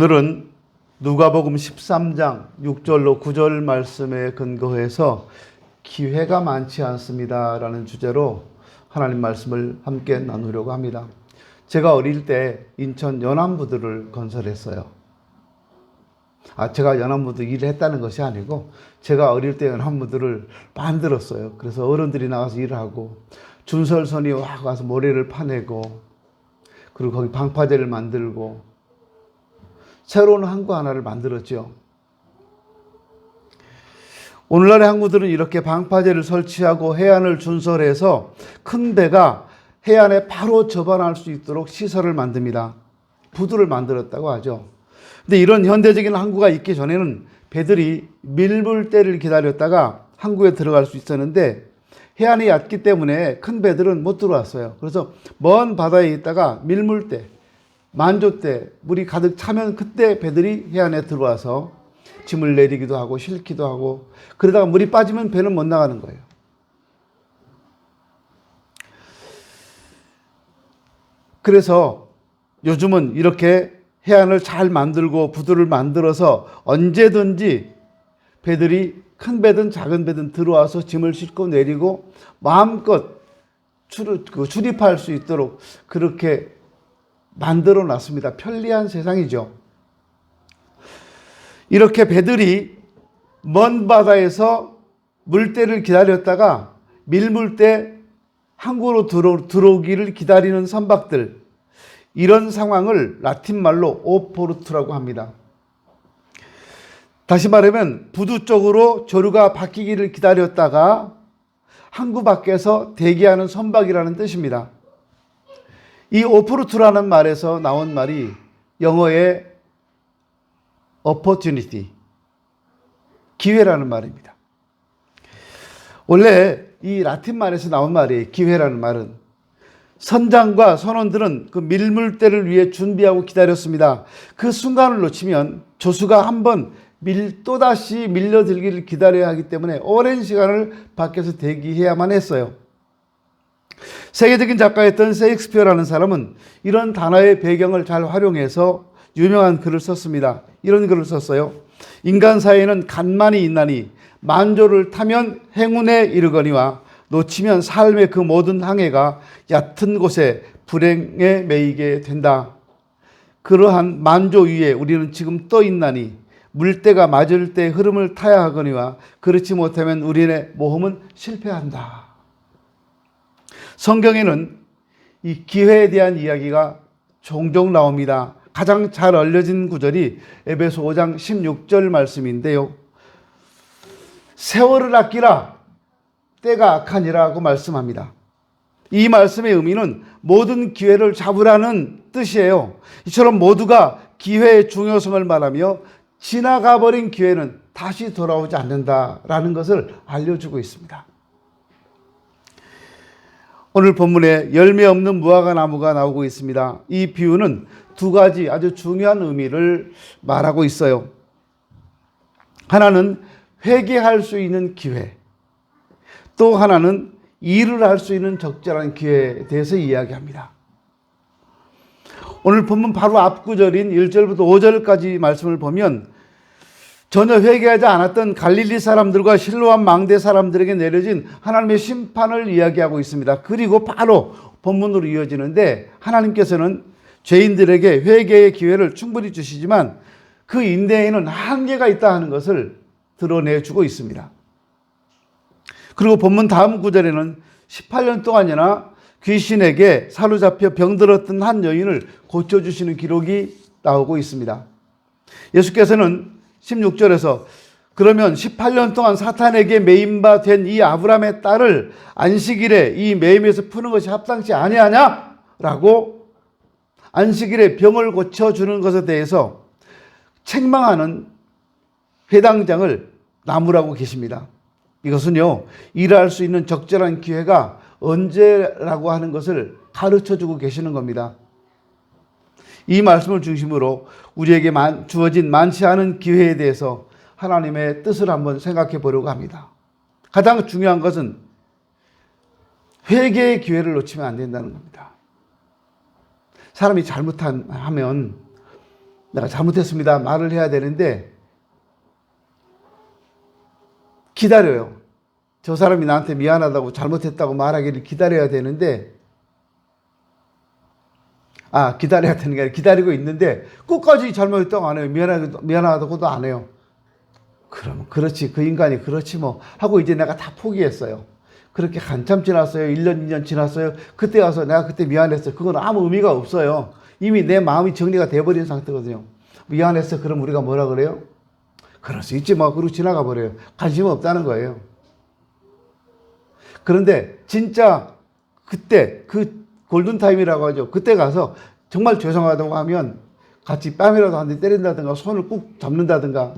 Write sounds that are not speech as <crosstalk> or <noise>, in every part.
오늘은 누가복음 13장 6절로 9절 말씀에 근거해서 기회가 많지 않습니다 라는 주제로 하나님 말씀을 함께 나누려고 합니다. 제가 어릴 때 인천 연안부두를 건설했어요. 아, 제가 연안부두 일을 했다는 것이 아니고 제가 어릴 때 연안부두를 만들었어요. 그래서 어른들이 나가서 일을 하고 준설선이 와 가서 모래를 파내고 그리고 거기 방파제를 만들고 새로운 항구 하나를 만들었죠. 오늘날의 항구들은 이렇게 방파제를 설치하고 해안을 준설해서 큰 배가 해안에 바로 접안할 수 있도록 시설을 만듭니다. 부두를 만들었다고 하죠. 근데 이런 현대적인 항구가 있기 전에는 배들이 밀물대를 기다렸다가 항구에 들어갈 수 있었는데 해안이 얕기 때문에 큰 배들은 못 들어왔어요. 그래서 먼 바다에 있다가 밀물대, 만조 때 물이 가득 차면 그때 배들이 해안에 들어와서 짐을 내리기도 하고 싣기도 하고 그러다가 물이 빠지면 배는 못 나가는 거예요. 그래서 요즘은 이렇게 해안을 잘 만들고 부두를 만들어서 언제든지 배들이 큰 배든 작은 배든 들어와서 짐을 싣고 내리고 마음껏 출, 그 출입할 수 있도록 그렇게 만들어 놨습니다. 편리한 세상이죠. 이렇게 배들이 먼 바다에서 물때를 기다렸다가 밀물때 항구로 들어, 들어오기를 기다리는 선박들 이런 상황을 라틴 말로 오포르트라고 합니다. 다시 말하면 부두 쪽으로 조류가 바뀌기를 기다렸다가 항구 밖에서 대기하는 선박이라는 뜻입니다. 이 오포르트라는 말에서 나온 말이 영어의 opportunity, 기회라는 말입니다. 원래 이 라틴 말에서 나온 말이 기회라는 말은 선장과 선원들은 그 밀물대를 위해 준비하고 기다렸습니다. 그 순간을 놓치면 조수가 한번 밀, 또다시 밀려들기를 기다려야 하기 때문에 오랜 시간을 밖에서 대기해야만 했어요. 세계적인 작가였던 세익스피어라는 사람은 이런 단어의 배경을 잘 활용해서 유명한 글을 썼습니다. 이런 글을 썼어요. 인간 사이에는 간만이 있나니 만조를 타면 행운에 이르거니와 놓치면 삶의 그 모든 항해가 얕은 곳에 불행에 매이게 된다. 그러한 만조 위에 우리는 지금 떠 있나니 물때가 맞을 때 흐름을 타야 하거니와 그렇지 못하면 우리의 모험은 실패한다. 성경에는 이 기회에 대한 이야기가 종종 나옵니다. 가장 잘 알려진 구절이 에베소 5장 16절 말씀인데요. 세월을 아끼라 때가 악하니라고 말씀합니다. 이 말씀의 의미는 모든 기회를 잡으라는 뜻이에요. 이처럼 모두가 기회의 중요성을 말하며 지나가 버린 기회는 다시 돌아오지 않는다라는 것을 알려주고 있습니다. 오늘 본문에 열매 없는 무화과 나무가 나오고 있습니다. 이 비유는 두 가지 아주 중요한 의미를 말하고 있어요. 하나는 회개할 수 있는 기회, 또 하나는 일을 할 수 있는 적절한 기회에 대해서 이야기합니다. 오늘 본문 바로 앞구절인 1절부터 5절까지 말씀을 보면 전혀 회개하지 않았던 갈릴리 사람들과 실로암 망대 사람들에게 내려진 하나님의 심판을 이야기하고 있습니다. 그리고 바로 본문으로 이어지는데 하나님께서는 죄인들에게 회개의 기회를 충분히 주시지만 그 인내에는 한계가 있다 하는 것을 드러내주고 있습니다. 그리고 본문 다음 구절에는 18년 동안이나 귀신에게 사로잡혀 병들었던 한 여인을 고쳐주시는 기록이 나오고 있습니다. 예수께서는 16절에서 그러면 18년 동안 사탄에게 매임바 된 이 아브라함의 딸을 안식일에 이 매임에서 푸는 것이 합당치 아니하냐? 라고 안식일에 병을 고쳐주는 것에 대해서 책망하는 회당장을 나무라고 계십니다. 이것은요, 일할 수 있는 적절한 기회가 언제라고 하는 것을 가르쳐 주고 계시는 겁니다. 이 말씀을 중심으로 우리에게 주어진 많지 않은 기회에 대해서 하나님의 뜻을 한번 생각해 보려고 합니다. 가장 중요한 것은 회개의 기회를 놓치면 안 된다는 겁니다. 사람이 잘못하면 내가 잘못했습니다. 말을 해야 되는데 기다려요. 저 사람이 나한테 미안하다고 잘못했다고 말하기를 기다려야 되는데 아 기다려야 되는 게 아니라 기다리고 있는데 끝까지 잘못했다고 안 해요. 미안하다고, 미안하다고도 안 해요. 그러면 그렇지 그 인간이 그렇지 뭐 하고 이제 내가 다 포기했어요. 그렇게 한참 지났어요. 1년 2년 지났어요. 그때 와서 내가 그때 미안했어요. 그건 아무 의미가 없어요. 이미 내 마음이 정리가 돼버린 상태거든요. 미안했어. 그럼 우리가 뭐라 그래요? 그럴 수 있지 뭐 그러고 지나가 버려요. 관심 없다는 거예요. 그런데 진짜 그때 그 골든타임이라고 하죠. 그때 가서 정말 죄송하다고 하면 같이 뺨이라도 한 대 때린다든가 손을 꾹 잡는다든가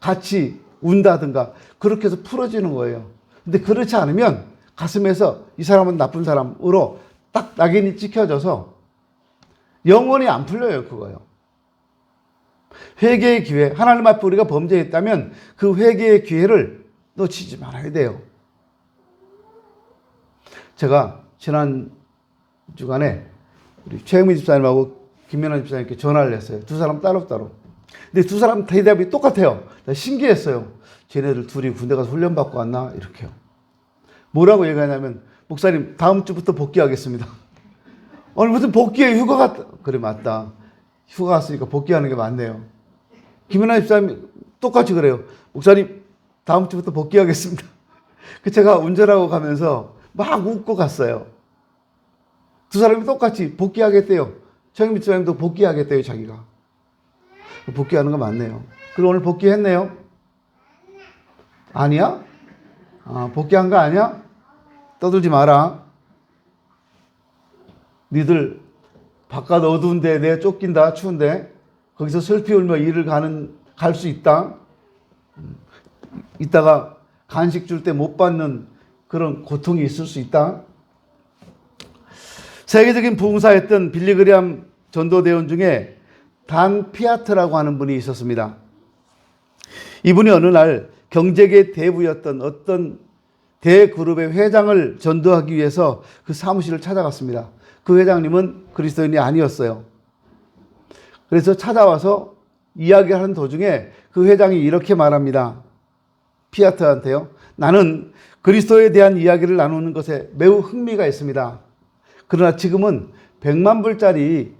같이 운다든가 그렇게 해서 풀어지는 거예요. 근데 그렇지 않으면 가슴에서 이 사람은 나쁜 사람으로 딱 낙인이 찍혀져서 영원히 안 풀려요, 그거요. 회개의 기회, 하나님 앞에 우리가 범죄했다면 그 회개의 기회를 놓치지 말아야 돼요. 제가 지난 주간에 우리 최영민 집사님하고 김연아 집사님께 전화를 했어요. 두 사람 따로따로. 근데 두 사람 대답이 똑같아요. 나 신기했어요. 쟤네들 둘이 군대 가서 훈련받고 왔나? 이렇게요. 뭐라고 얘기하냐면, 목사님, 다음 주부터 복귀하겠습니다. <laughs> 오늘 무슨 복귀에 휴가 갔다. 그래, 맞다. 휴가 갔으니까 복귀하는 게 맞네요. 김연아 집사님 똑같이 그래요. 목사님, 다음 주부터 복귀하겠습니다. <laughs> 그 제가 운전하고 가면서 막 웃고 갔어요. 두 사람이 똑같이 복귀하겠대요. 최영민 집사님도 복귀하겠대요, 자기가. 복귀하는 거 맞네요. 그리고 오늘 복귀했네요. 아니야? 아, 복귀한 거 아니야? 떠들지 마라. 니들 바깥 어두운데 내 쫓긴다 추운데 거기서 슬피 울며 일을 가는 갈 수 있다. 음, 이따가 간식 줄 때 못 받는 그런 고통이 있을 수 있다. 세계적인 부흥사였던 빌리그리암 전도대원 중에 단 피아트라고 하는 분이 있었습니다. 이분이 어느 날 경제계 대부였던 어떤 대그룹의 회장을 전도하기 위해서 그 사무실을 찾아갔습니다. 그 회장님은 그리스도인이 아니었어요. 그래서 찾아와서 이야기하는 도중에 그 회장이 이렇게 말합니다. 피아트한테요. 나는 그리스도에 대한 이야기를 나누는 것에 매우 흥미가 있습니다. 그러나 지금은 100만 불짜리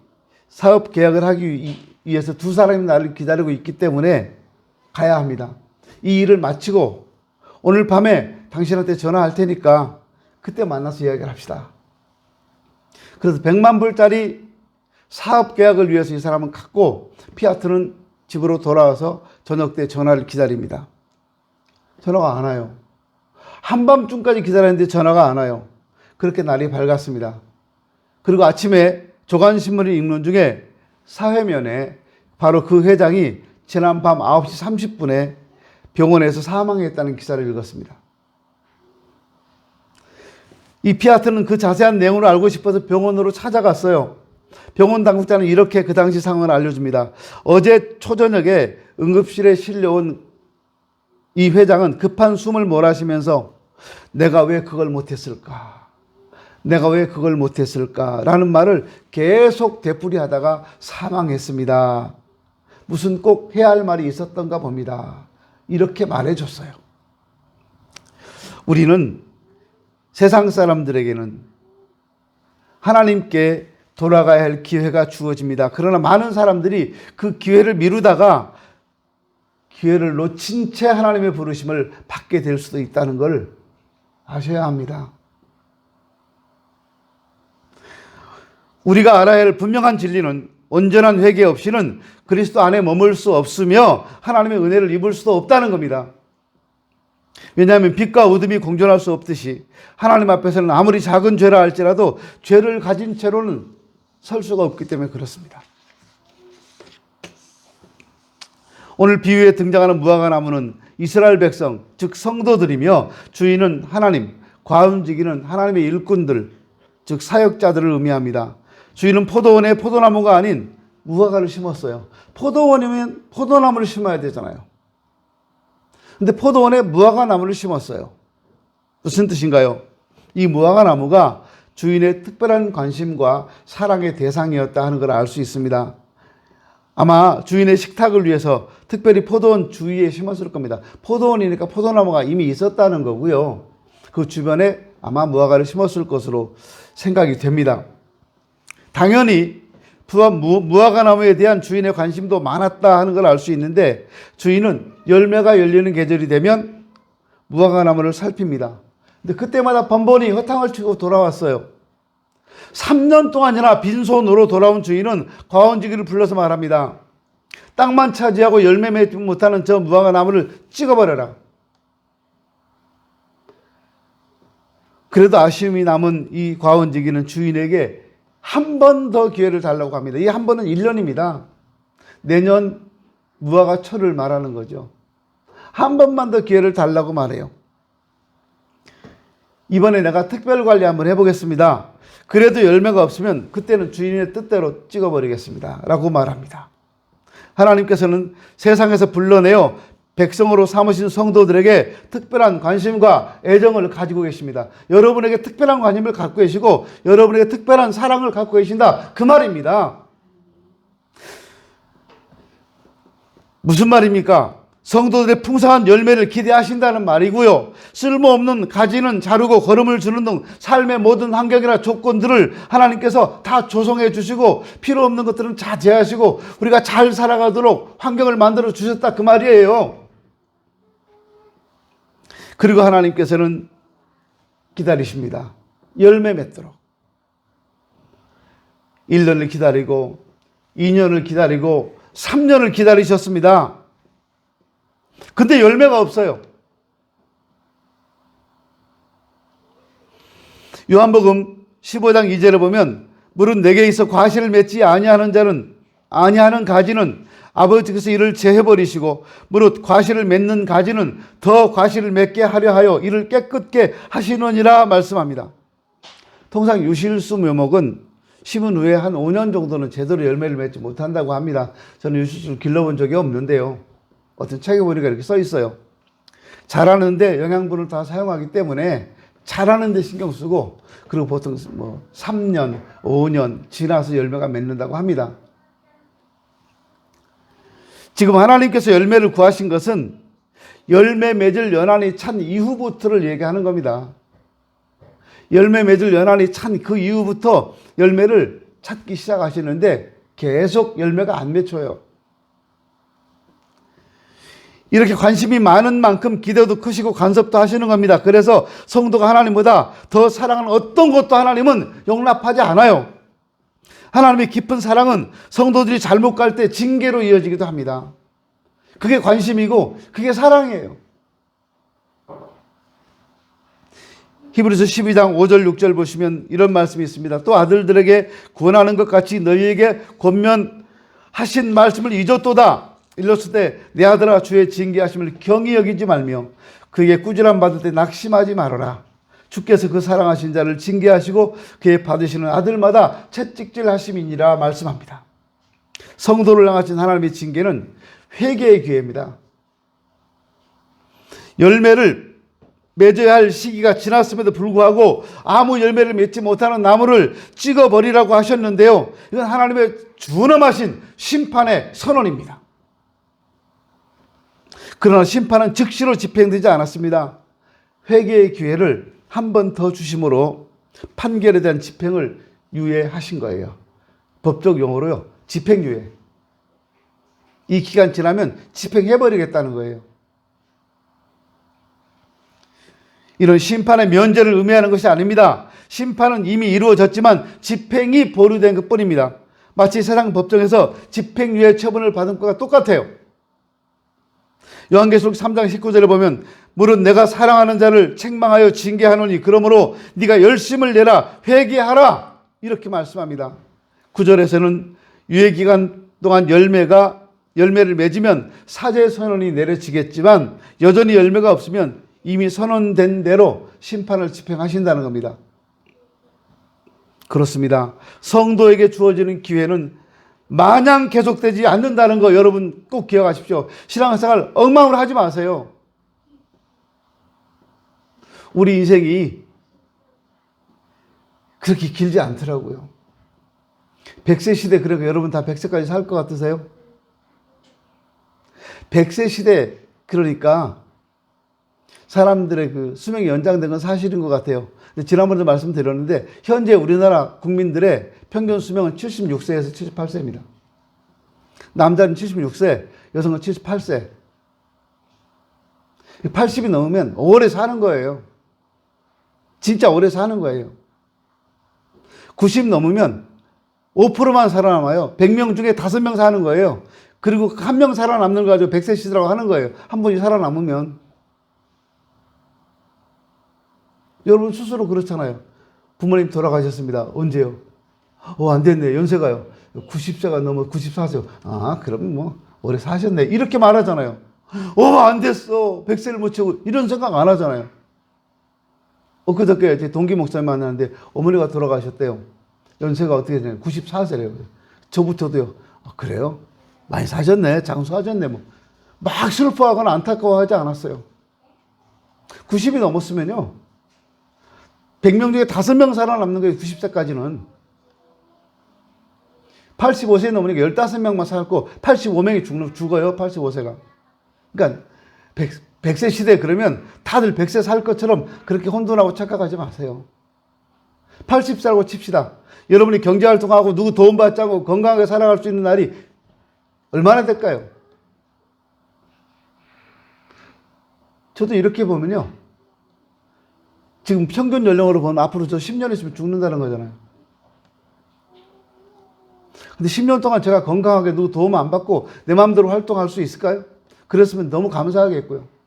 사업 계약을 하기 위해서 두 사람이 나를 기다리고 있기 때문에 가야 합니다. 이 일을 마치고 오늘 밤에 당신한테 전화할 테니까 그때 만나서 이야기를 합시다. 그래서 100만 불짜리 사업 계약을 위해서 이 사람은 갔고 피아트는 집으로 돌아와서 저녁 때 전화를 기다립니다. 전화가 안 와요. 한밤중까지 기다렸는데 전화가 안 와요. 그렇게 날이 밝았습니다. 그리고 아침에 조간신문을 읽는 중에 사회면에 바로 그 회장이 지난 밤 9시 30분에 병원에서 사망했다는 기사를 읽었습니다. 이 피아트는 그 자세한 내용을 알고 싶어서 병원으로 찾아갔어요. 병원 당국자는 이렇게 그 당시 상황을 알려줍니다. 어제 초저녁에 응급실에 실려온 이 회장은 급한 숨을 몰아쉬면서 내가 왜 그걸 못했을까? 내가 왜 그걸 못했을까? 라는 말을 계속 되풀이하다가 사망했습니다. 무슨 꼭 해야 할 말이 있었던가 봅니다. 이렇게 말해줬어요. 우리는 세상 사람들에게는 하나님께 돌아가야 할 기회가 주어집니다. 그러나 많은 사람들이 그 기회를 미루다가 기회를 놓친 채 하나님의 부르심을 받게 될 수도 있다는 걸 아셔야 합니다. 우리가 알아야 할 분명한 진리는 온전한 회개 없이는 그리스도 안에 머물 수 없으며 하나님의 은혜를 입을 수도 없다는 겁니다. 왜냐하면 빛과 어둠이 공존할 수 없듯이 하나님 앞에서는 아무리 작은 죄라 할지라도 죄를 가진 채로는 설 수가 없기 때문에 그렇습니다. 오늘 비유에 등장하는 무화과 나무는 이스라엘 백성, 즉 성도들이며 주인은 하나님, 과음지기는 하나님의 일꾼들, 즉 사역자들을 의미합니다. 주인은 포도원에 포도나무가 아닌 무화과를 심었어요. 포도원이면 포도나무를 심어야 되잖아요. 근데 포도원에 무화과 나무를 심었어요. 무슨 뜻인가요? 이 무화과 나무가 주인의 특별한 관심과 사랑의 대상이었다 하는 걸 알 수 있습니다. 아마 주인의 식탁을 위해서 특별히 포도원 주위에 심었을 겁니다. 포도원이니까 포도나무가 이미 있었다는 거고요. 그 주변에 아마 무화과를 심었을 것으로 생각이 됩니다. 당연히 부화- 무- 무화과 나무에 대한 주인의 관심도 많았다 하는 걸 알 수 있는데 주인은 열매가 열리는 계절이 되면 무화과 나무를 살핍니다. 근데 그때마다 번번이 허탕을 치고 돌아왔어요. 3년 동안이나 빈손으로 돌아온 주인은 과원지기를 불러서 말합니다. 땅만 차지하고 열매 맺지 못하는 저 무화과 나무를 찍어버려라. 그래도 아쉬움이 남은 이 과원지기는 주인에게 한 번 더 기회를 달라고 합니다. 이 한 번은 1년입니다. 내년 무화과 철을 말하는 거죠. 한 번만 더 기회를 달라고 말해요. 이번에 내가 특별 관리 한번 해보겠습니다. 그래도 열매가 없으면 그때는 주인의 뜻대로 찍어버리겠습니다. 라고 말합니다. 하나님께서는 세상에서 불러내어 백성으로 삼으신 성도들에게 특별한 관심과 애정을 가지고 계십니다. 여러분에게 특별한 관심을 갖고 계시고 여러분에게 특별한 사랑을 갖고 계신다. 그 말입니다. 무슨 말입니까? 성도들의 풍성한 열매를 기대하신다는 말이고요. 쓸모없는 가지는 자르고 걸음을 주는 등 삶의 모든 환경이나 조건들을 하나님께서 다 조성해 주시고 필요 없는 것들은 자제하시고 우리가 잘 살아가도록 환경을 만들어 주셨다 그 말이에요. 그리고 하나님께서는 기다리십니다. 열매 맺도록. 1년을 기다리고 2년을 기다리고 3년을 기다리셨습니다. 근데 열매가 없어요. 요한복음 15장 2절에 보면 물은 내게 있어 과실을 맺지 아니하는 자는 아니하는 가지는 아버지께서 이를 제해 버리시고 무릇 과실을 맺는 가지는 더 과실을 맺게 하려 하여 이를 깨끗게 하시느니라 말씀합니다. 통상 유실수 묘목은 심은 후에 한 5년 정도는 제대로 열매를 맺지 못한다고 합니다. 저는 유실수를 길러본 적이 없는데요. 어떤 책에 보니까 이렇게 써 있어요. 자라는데 영양분을 다 사용하기 때문에 자라는데 신경 쓰고 그리고 보통 뭐 3년, 5년 지나서 열매가 맺는다고 합니다. 지금 하나님께서 열매를 구하신 것은 열매 맺을 연한이 찬 이후부터를 얘기하는 겁니다. 열매 맺을 연한이 찬 그 이후부터 열매를 찾기 시작하시는데 계속 열매가 안 맺혀요. 이렇게 관심이 많은 만큼 기대도 크시고 간섭도 하시는 겁니다. 그래서 성도가 하나님보다 더 사랑하는 어떤 것도 하나님은 용납하지 않아요. 하나님의 깊은 사랑은 성도들이 잘못 갈 때 징계로 이어지기도 합니다. 그게 관심이고 그게 사랑이에요. 히브리서 12장 5절 6절 보시면 이런 말씀이 있습니다. 또 아들들에게 구원하는 것 같이 너희에게 권면하신 말씀을 잊었도다. 일렀을 때 내 아들아 주의 징계하심을 경히 여기지 말며 그에게 꾸지람 받을 때 낙심하지 말아라. 주께서 그 사랑하신 자를 징계하시고 그의 받으시는 아들마다 채찍질 하심이니라 말씀합니다. 성도를 향하신 하나님의 징계는 회개의 기회입니다. 열매를 맺어야 할 시기가 지났음에도 불구하고 아무 열매를 맺지 못하는 나무를 찍어버리라고 하셨는데요. 이건 하나님의 준엄하신 심판의 선언입니다. 그러나 심판은 즉시로 집행되지 않았습니다. 회개의 기회를 한 번 더 주심으로 판결에 대한 집행을 유예하신 거예요. 법적 용어로요. 집행유예. 이 기간 지나면 집행해버리겠다는 거예요. 이런 심판의 면제를 의미하는 것이 아닙니다. 심판은 이미 이루어졌지만 집행이 보류된 것 뿐입니다. 마치 세상 법정에서 집행유예 처분을 받은 것과 똑같아요. 요한계시록 3장 19절에 보면 물은 내가 사랑하는 자를 책망하여 징계하노니 그러므로 네가 열심을 내라 회개하라 이렇게 말씀합니다. 9절에서는 유예 기간 동안 열매가 열매를 맺으면 사제 선언이 내려지겠지만 여전히 열매가 없으면 이미 선언된 대로 심판을 집행하신다는 겁니다. 그렇습니다. 성도에게 주어지는 기회는 마냥 계속되지 않는다는 거 여러분 꼭 기억하십시오. 신앙생활 엉망으로 하지 마세요. 우리 인생이 그렇게 길지 않더라고요. 100세 시대 그러니까 여러분 다 100세까지 살 것 같으세요? 100세 시대 그러니까 사람들의 그 수명이 연장된 건 사실인 것 같아요. 근데 지난번에도 말씀드렸는데 현재 우리나라 국민들의 평균 수명은 76세에서 78세입니다. 남자는 76세, 여성은 78세. 80이 넘으면 오래 사는 거예요. 진짜 오래 사는 거예요. 90 넘으면 5%만 살아남아요. 100명 중에 5명 사는 거예요. 그리고 한 명 살아남는 거 가지고 100세 시대라고 하는 거예요. 한 분이 살아남으면. 여러분 스스로 그렇잖아요. 부모님 돌아가셨습니다. 언제요? 어, 안 됐네. 연세가요. 90세가 넘어 94세요. 아, 그럼 뭐, 오래 사셨네. 이렇게 말하잖아요. 어, 안 됐어. 100세를 못 채우고. 이런 생각 안 하잖아요. 엊그저께 제 동기 목사님 만났는데 어머니가 돌아가셨대요. 연세가 어떻게 되냐. 94세래요. 저부터도요. 아, 그래요? 많이 사셨네. 장수하셨네. 뭐. 막 슬퍼하거나 안타까워하지 않았어요. 90이 넘었으면요. 100명 중에 5명 살아남는 거예요. 90세까지는. 85세 넘으니까 15명만 살고 85명이 죽는, 죽어요. 85세가. 그러니까 100, 100세 시대 그러면 다들 100세 살 것처럼 그렇게 혼돈하고 착각하지 마세요. 80살고 칩시다. 여러분이 경제활동하고 누구 도움받지 않고 건강하게 살아갈 수 있는 날이 얼마나 될까요? 저도 이렇게 보면요. 지금 평균 연령으로 보면 앞으로 저 10년 있으면 죽는다는 거잖아요. 근데 10년 동안 제가 건강하게 누구 도움 안 받고 내 마음대로 활동할 수 있을까요? 그랬으면 너무 감사하겠고요.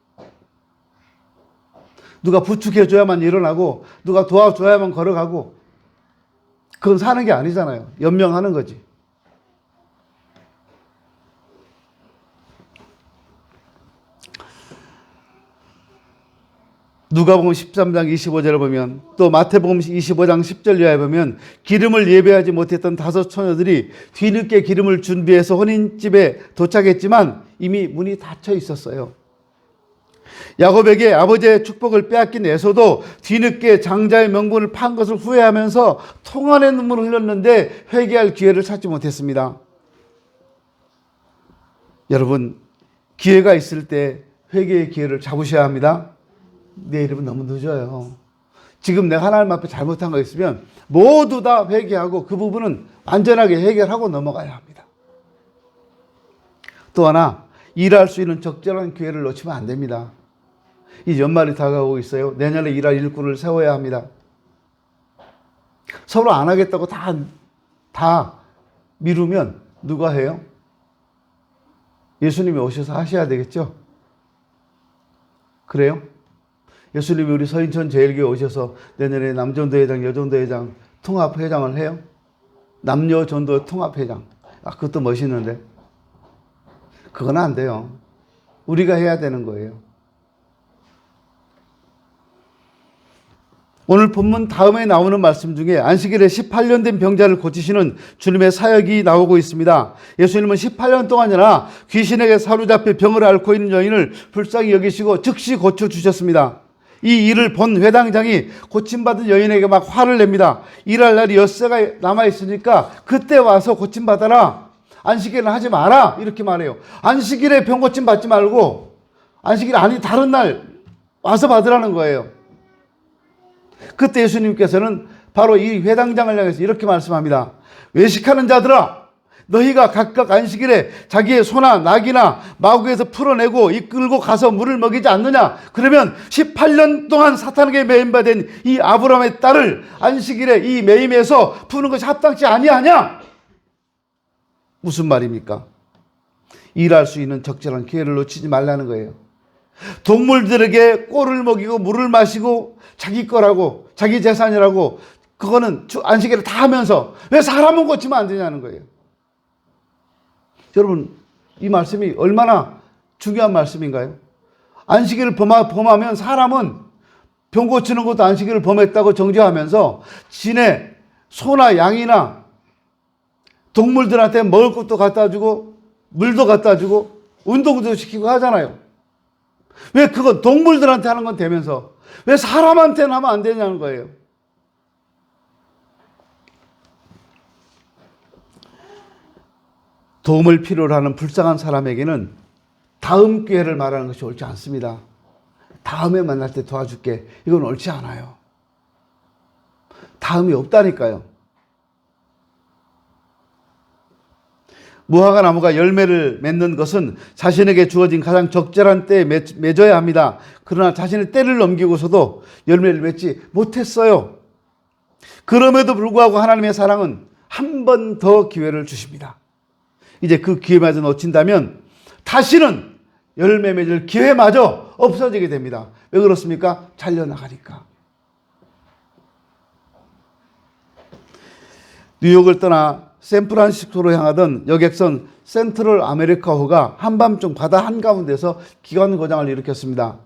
누가 부축해줘야만 일어나고, 누가 도와줘야만 걸어가고, 그건 사는 게 아니잖아요. 연명하는 거지. 누가복음 13장 25절을 보면 또 마태복음 25장 10절 이하에 보면 기름을 예배하지 못했던 다섯 처녀들이 뒤늦게 기름을 준비해서 혼인집에 도착했지만 이미 문이 닫혀 있었어요. 야곱에게 아버지의 축복을 빼앗긴 에서도 뒤늦게 장자의 명분을 판 것을 후회하면서 통안의 눈물을 흘렸는데 회개할 기회를 찾지 못했습니다. 여러분 기회가 있을 때 회개의 기회를 잡으셔야 합니다. 내 이름은 너무 늦어요. 지금 내가 하나님 앞에 잘못한 거 있으면 모두 다 회개하고 그 부분은 완전하게 해결하고 넘어가야 합니다. 또 하나 일할 수 있는 적절한 기회를 놓치면 안 됩니다. 이 연말이 다가오고 있어요. 내년에 일할 일꾼을 세워야 합니다. 서로 안 하겠다고 다, 다 미루면 누가 해요? 예수님이 오셔서 하셔야 되겠죠? 그래요? 예수님이 우리 서인천 제일교회 오셔서 내년에 남전도회장, 여전도회장 통합회장을 해요? 남녀전도 통합회장. 아, 그것도 멋있는데. 그건 안 돼요. 우리가 해야 되는 거예요. 오늘 본문 다음에 나오는 말씀 중에 안식일에 18년 된 병자를 고치시는 주님의 사역이 나오고 있습니다. 예수님은 18년 동안이나 귀신에게 사로잡혀 병을 앓고 있는 여인을 불쌍히 여기시고 즉시 고쳐주셨습니다. 이 일을 본 회당장이 고침받은 여인에게 막 화를 냅니다. 일할 날이 엿새가 남아있으니까 그때 와서 고침받아라. 안식일은 하지 마라. 이렇게 말해요. 안식일에 병 고침 받지 말고 안식일 아니 다른 날 와서 받으라는 거예요. 그때 예수님께서는 바로 이 회당장을 향해서 이렇게 말씀합니다. 외식하는 자들아, 너희가 각각 안식일에 자기의 소나 낙이나 마구에서 풀어내고 이끌고 가서 물을 먹이지 않느냐? 그러면 18년 동안 사탄에게 매임받은 이 아브라함의 딸을 안식일에 이 매임에서 푸는 것이 합당치 아니하냐? 무슨 말입니까? 일할 수 있는 적절한 기회를 놓치지 말라는 거예요. 동물들에게 꼴을 먹이고 물을 마시고 자기 거라고 자기 재산이라고 그거는 안식일을 다 하면서 왜 사람은 고치면 안 되냐는 거예요. 여러분 이 말씀이 얼마나 중요한 말씀인가요? 안식일을 범하 면 사람은 병 고치는 것도 안식일을 범했다고 정죄하면서 진의 소나 양이나 동물들한테 먹을 것도 갖다 주고 물도 갖다 주고 운동도 시키고 하잖아요. 왜 그건 동물들한테 하는 건 되면서 왜 사람한테는 하면 안 되냐는 거예요. 도움을 필요로 하는 불쌍한 사람에게는 다음 기회를 말하는 것이 옳지 않습니다. 다음에 만날 때 도와줄게. 이건 옳지 않아요. 다음이 없다니까요. 무화과 나무가 열매를 맺는 것은 자신에게 주어진 가장 적절한 때에 맺, 맺어야 합니다. 그러나 자신의 때를 넘기고서도 열매를 맺지 못했어요. 그럼에도 불구하고 하나님의 사랑은 한 번 더 기회를 주십니다. 이제 그 기회마저 놓친다면 다시는 열매 맺을 기회마저 없어지게 됩니다. 왜 그렇습니까? 잘려나가니까. 뉴욕을 떠나 샌프란시스코로 향하던 여객선 센트럴 아메리카호가 한밤중 바다 한가운데서 기관 고장을 일으켰습니다.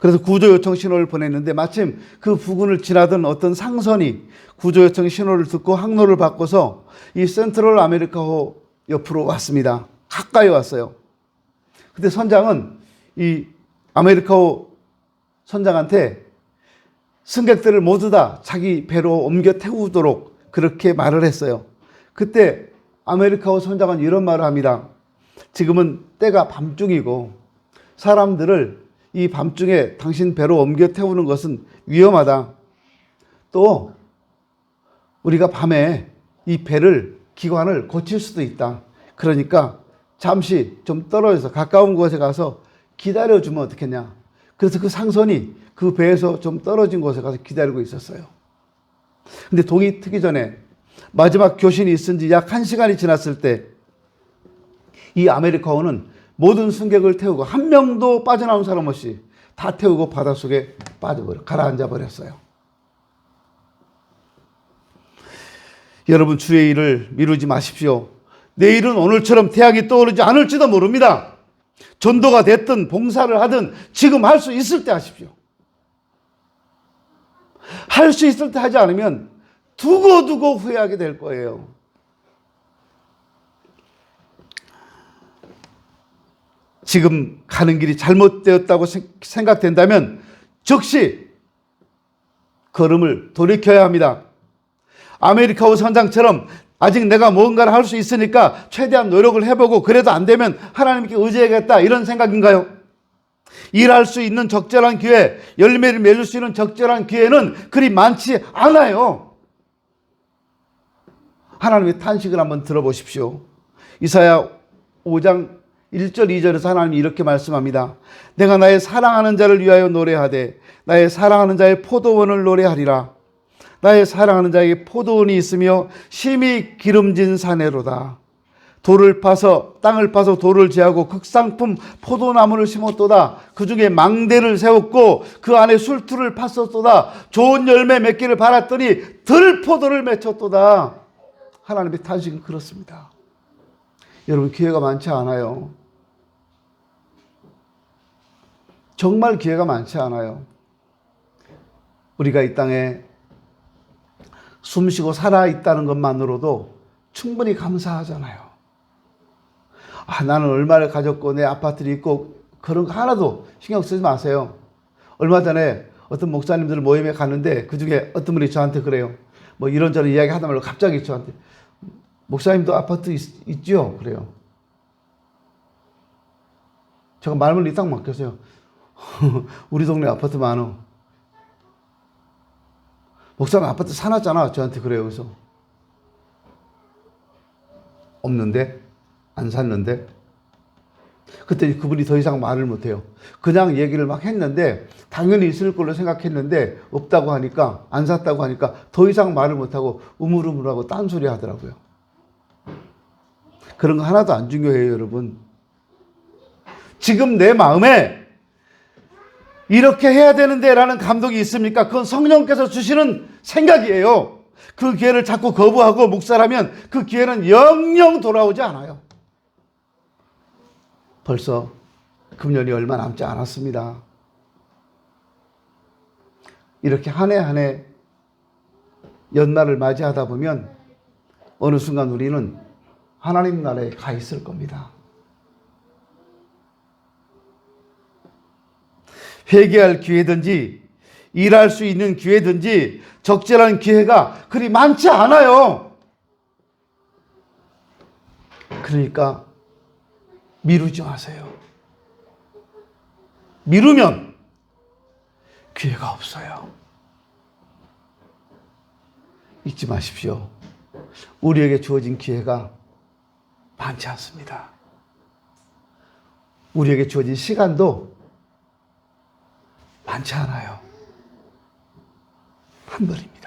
그래서 구조 요청 신호를 보냈는데 마침 그 부근을 지나던 어떤 상선이 구조 요청 신호를 듣고 항로를 바꿔서 이 센트럴 아메리카호 옆으로 왔습니다. 가까이 왔어요. 근데 선장은 이 아메리카호 선장한테 승객들을 모두 다 자기 배로 옮겨 태우도록 그렇게 말을 했어요. 그때 아메리카호 선장은 이런 말을 합니다. 지금은 때가 밤중이고 사람들을 이 밤중에 당신 배로 옮겨 태우는 것은 위험하다. 또 우리가 밤에 이 배를 기관을 고칠 수도 있다. 그러니까 잠시 좀 떨어져서 가까운 곳에 가서 기다려주면 어떻겠냐. 그래서 그 상선이 그 배에서 좀 떨어진 곳에 가서 기다리고 있었어요. 근데 동이 트기 전에 마지막 교신이 있은 지약한 시간이 지났을 때 이 아메리카호는 모든 승객을 태우고 한 명도 빠져나온 사람 없이 다 태우고 바닷속에 빠져버려 가라앉아 버렸어요. 여러분 주의 일을 미루지 마십시오. 내일은 오늘처럼 태양이 떠오르지 않을지도 모릅니다. 전도가 됐든 봉사를 하든 지금 할 수 있을 때 하십시오. 할 수 있을 때 하지 않으면 두고 두고 후회하게 될 거예요. 지금 가는 길이 잘못되었다고 생각된다면 즉시 걸음을 돌이켜야 합니다. 아메리카호 선장처럼 아직 내가 뭔가를 할 수 있으니까 최대한 노력을 해보고 그래도 안 되면 하나님께 의지해야겠다 이런 생각인가요? 일할 수 있는 적절한 기회, 열매를 맺을 수 있는 적절한 기회는 그리 많지 않아요. 하나님의 탄식을 한번 들어보십시오. 이사야 5장 1절 2절에서 하나님이 이렇게 말씀합니다. 내가 나의 사랑하는 자를 위하여 노래하되 나의 사랑하는 자의 포도원을 노래하리라. 나의 사랑하는 자에게 포도원이 있으며 심히 기름진 사내로다. 돌을 파서 땅을 파서 돌을 제하고 극상품 포도나무를 심었도다. 그 중에 망대를 세웠고 그 안에 술투를 팠었도다. 좋은 열매 맺기를 바랐더니 들포도를 맺혔도다. 하나님의 탄식은 그렇습니다. 여러분 기회가 많지 않아요. 정말 기회가 많지 않아요. 우리가 이 땅에 숨 쉬고 살아 있다는 것만으로도 충분히 감사하잖아요. 아, 나는 얼마를 가졌고 내 아파트를 있고 그런 거 하나도 신경 쓰지 마세요. 얼마 전에 어떤 목사님들 모임에 갔는데 그 중에 어떤 분이 저한테 그래요. 뭐 이런저런 이야기 하다 말고 갑자기 저한테 목사님도 아파트 있, 죠 그래요. 제가 말문이 딱 막혔어요. <laughs> 우리 동네 아파트 많어. 목사님 아파트 사놨잖아. 저한테 그래요. 그래서 없는데 안 샀는데 그때 그분이 더 이상 말을 못해요. 그냥 얘기를 막 했는데 당연히 있을 걸로 생각했는데 없다고 하니까 안 샀다고 하니까 더 이상 말을 못하고 우물우물하고 딴소리 하더라고요. 그런 거 하나도 안 중요해요, 여러분. 지금 내 마음에 이렇게 해야 되는데 라는 감독이 있습니까? 그건 성령께서 주시는 생각이에요. 그 기회를 자꾸 거부하고 묵살하면 그 기회는 영영 돌아오지 않아요. 벌써 금년이 얼마 남지 않았습니다. 이렇게 한 해 한 해 연말을 맞이하다 보면 어느 순간 우리는 하나님 나라에 가 있을 겁니다. 회개할 기회든지 일할 수 있는 기회든지 적절한 기회가 그리 많지 않아요. 그러니까 미루지 마세요. 미루면 기회가 없어요. 잊지 마십시오. 우리에게 주어진 기회가 많지 않습니다. 우리에게 주어진 시간도 많지 않아요. 한 번입니다.